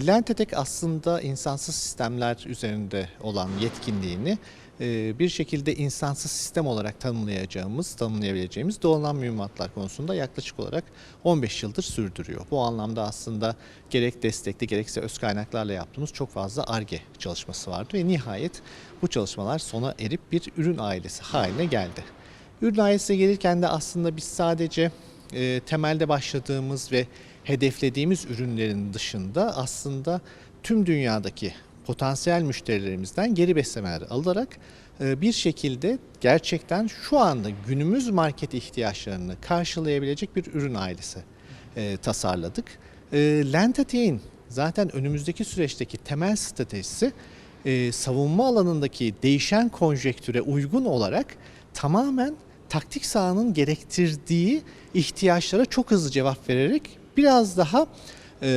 Lentetek aslında insansız sistemler üzerinde olan yetkinliğini e, bir şekilde insansız sistem olarak tanımlayacağımız, tanımlayabileceğimiz dolanan mühimmatlar konusunda yaklaşık olarak 15 yıldır sürdürüyor. Bu anlamda aslında gerek destekli gerekse öz kaynaklarla yaptığımız çok fazla ARGE çalışması vardı ve nihayet bu çalışmalar sona erip bir ürün ailesi haline geldi. Ürün ailesine gelirken de aslında biz sadece e, temelde başladığımız ve hedeflediğimiz ürünlerin dışında aslında tüm dünyadaki potansiyel müşterilerimizden geri beslemeler alarak e, bir şekilde gerçekten şu anda günümüz market ihtiyaçlarını karşılayabilecek bir ürün ailesi e, tasarladık. E, Lentatein zaten önümüzdeki süreçteki temel stratejisi savunma alanındaki değişen konjektüre uygun olarak tamamen taktik sahanın gerektirdiği ihtiyaçlara çok hızlı cevap vererek biraz daha e,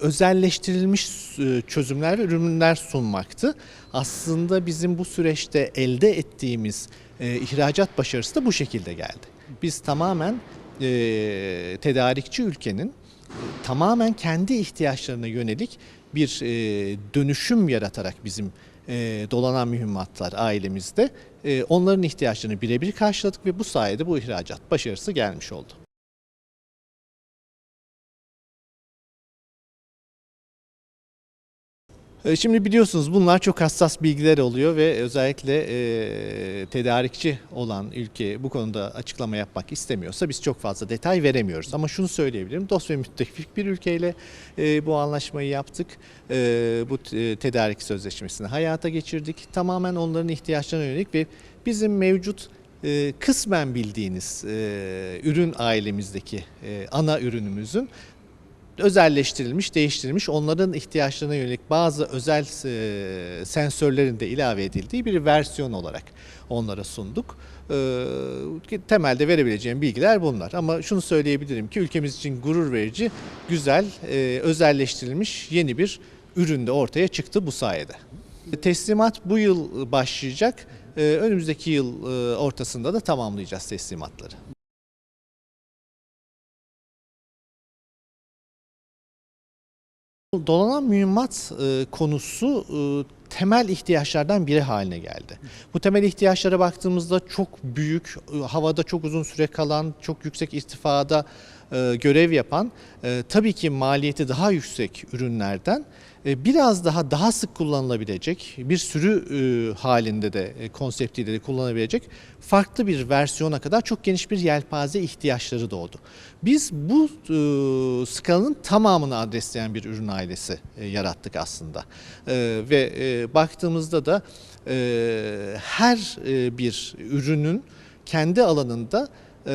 özelleştirilmiş e, çözümler ve ürünler sunmaktı. Aslında bizim bu süreçte elde ettiğimiz e, ihracat başarısı da bu şekilde geldi. Biz tamamen e, tedarikçi ülkenin e, tamamen kendi ihtiyaçlarına yönelik bir e, dönüşüm yaratarak bizim dolanan mühimmatlar ailemizde e, onların ihtiyaçlarını birebir karşıladık ve bu sayede bu ihracat başarısı gelmiş oldu. Şimdi biliyorsunuz bunlar çok hassas bilgiler oluyor ve özellikle e, tedarikçi olan ülke bu konuda açıklama yapmak istemiyorsa biz çok fazla detay veremiyoruz. Ama şunu söyleyebilirim, dost ve müttefik bir ülkeyle e, bu anlaşmayı yaptık. E, bu t- tedarik sözleşmesini hayata geçirdik. Tamamen onların ihtiyaçlarına yönelik ve bizim mevcut e, kısmen bildiğiniz e, ürün ailemizdeki e, ana ürünümüzün özelleştirilmiş, değiştirilmiş, onların ihtiyaçlarına yönelik bazı özel e, sensörlerin de ilave edildiği bir versiyon olarak onlara sunduk. E, temelde verebileceğim bilgiler bunlar. Ama şunu söyleyebilirim ki ülkemiz için gurur verici, güzel, e, özelleştirilmiş yeni bir ürün de ortaya çıktı bu sayede. Teslimat bu yıl başlayacak. E, önümüzdeki yıl e, ortasında da tamamlayacağız teslimatları. Dolanan mühimmat e, konusu e, temel ihtiyaçlardan biri haline geldi. Bu temel ihtiyaçlara baktığımızda çok büyük, e, havada çok uzun süre kalan, çok yüksek irtifada e, görev yapan, e, tabii ki maliyeti daha yüksek ürünlerden e, biraz daha daha sık kullanılabilecek, bir sürü e, halinde de e, konseptiyle de kullanabilecek farklı bir versiyona kadar çok geniş bir yelpaze ihtiyaçları doğdu. Biz bu e, skalanın tamamını adresleyen bir ürün ailesi e, yarattık aslında. E, ve e, baktığımızda da e, her e, bir ürünün kendi alanında e,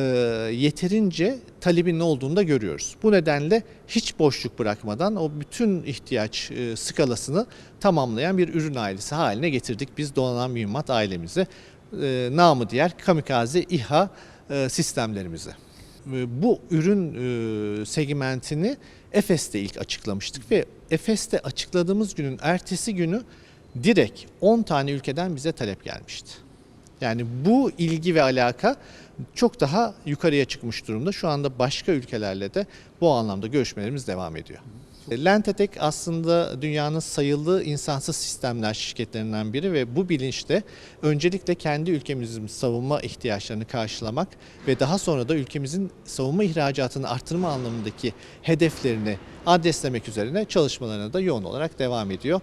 yeterince talebin olduğunu da görüyoruz. Bu nedenle hiç boşluk bırakmadan o bütün ihtiyaç e, skalasını tamamlayan bir ürün ailesi haline getirdik biz dolanan mühimmat ailemizi. E, namı diğer kamikaze İHA e, sistemlerimizi. E, Bu ürün e, segmentini Efes'te ilk açıklamıştık ve Efes'te açıkladığımız günün ertesi günü direkt 10 tane ülkeden bize talep gelmişti. Yani bu ilgi ve alaka çok daha yukarıya çıkmış durumda. Şu anda başka ülkelerle de bu anlamda görüşmelerimiz devam ediyor. Lentetek aslında dünyanın sayılı insansız sistemler şirketlerinden biri ve bu bilinçte öncelikle kendi ülkemizin savunma ihtiyaçlarını karşılamak ve daha sonra da ülkemizin savunma ihracatını artırma anlamındaki hedeflerini adreslemek üzerine çalışmalarına da yoğun olarak devam ediyor.